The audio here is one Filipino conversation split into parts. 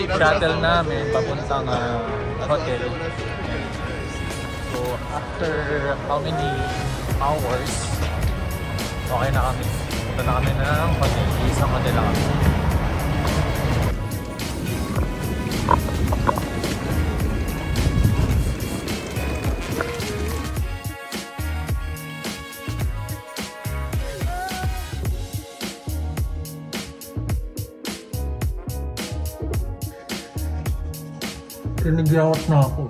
shuttle namin papuntang ah, hotel. So, after how many hours, okay na kami. Punta na kami ng hotel. Isang hotel lang kami. Tinigyawat na ako.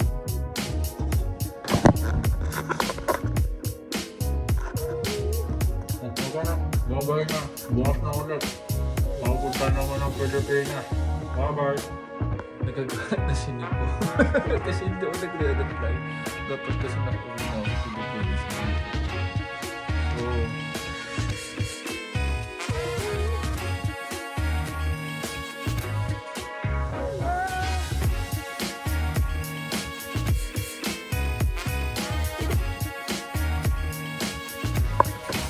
Huwag ka na. Babay na. Bukas na ulit. Mapunta naman ng Pilipinas. Bye-bye. Nagagalit na si Nico. kasi hindi ako nagre-reply. Dapat kasi nakuha na ako sa Pilipinas. So,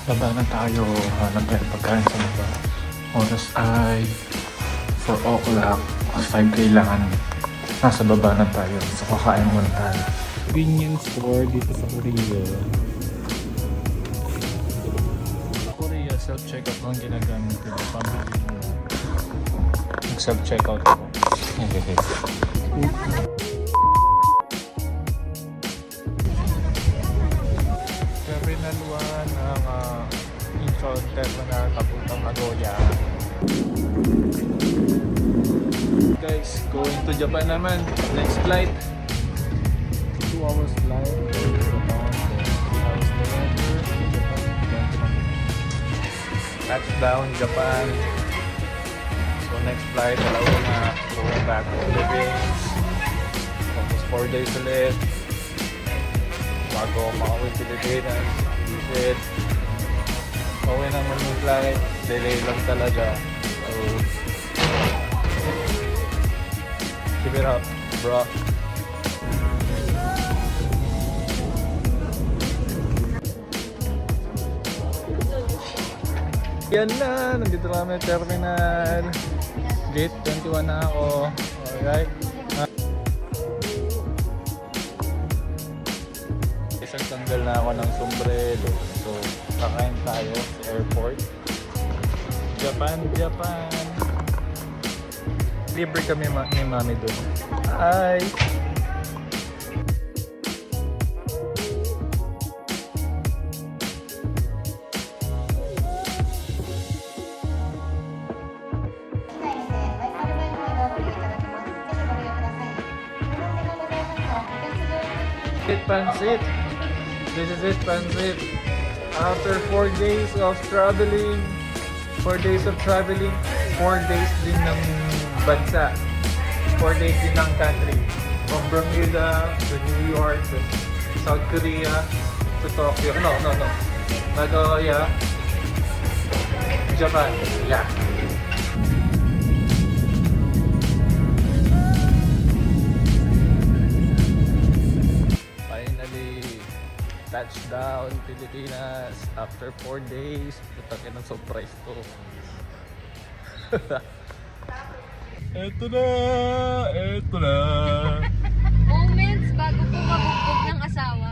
Baba na tayo. Hanap tayo pagkain sa baba. Oras ay 4 o'clock. 5 kailangan. Nasa baba na tayo. So kakain muna tayo. Convenience store dito sa Korea. Korea, self-checkout lang ginagamit ko. Pambili mo. Mag-self-checkout ako. Terminal 1 ng uh, Incheon Terminal papuntang Nagoya. Guys, going to Japan naman. Next flight. 2 hours flight. Japan. 3 hours later. Japan. Going to Manila. Touchdown, Japan. So next flight, dalawa na. Going back to Philippines. Tapos 4 days ulit. Bago makauwi Pilipinas. Visit. Pauwi naman yung flight. Delay lang talaga. So, Keep it up, bro. Yan na, nandito na kami terminal. Gate 21 na ako. Alright. Isang tanggal na ako ng sombrero. So, kakain tayo sa airport. Japan, Japan. Libre kami ma ni mami doon. Hi! It Pansit. This is it, Pansit. After four days of traveling, four days of traveling, four days din ng bansa. Four days din ng country. From Bermuda to New York to South Korea to Tokyo. No, no, no. Nagoya. Japan. Yeah. Touchdown Pilipinas after 4 days. Putang ina surprise to. eto na! Eto na! Moments bago po mabugbog ng asawa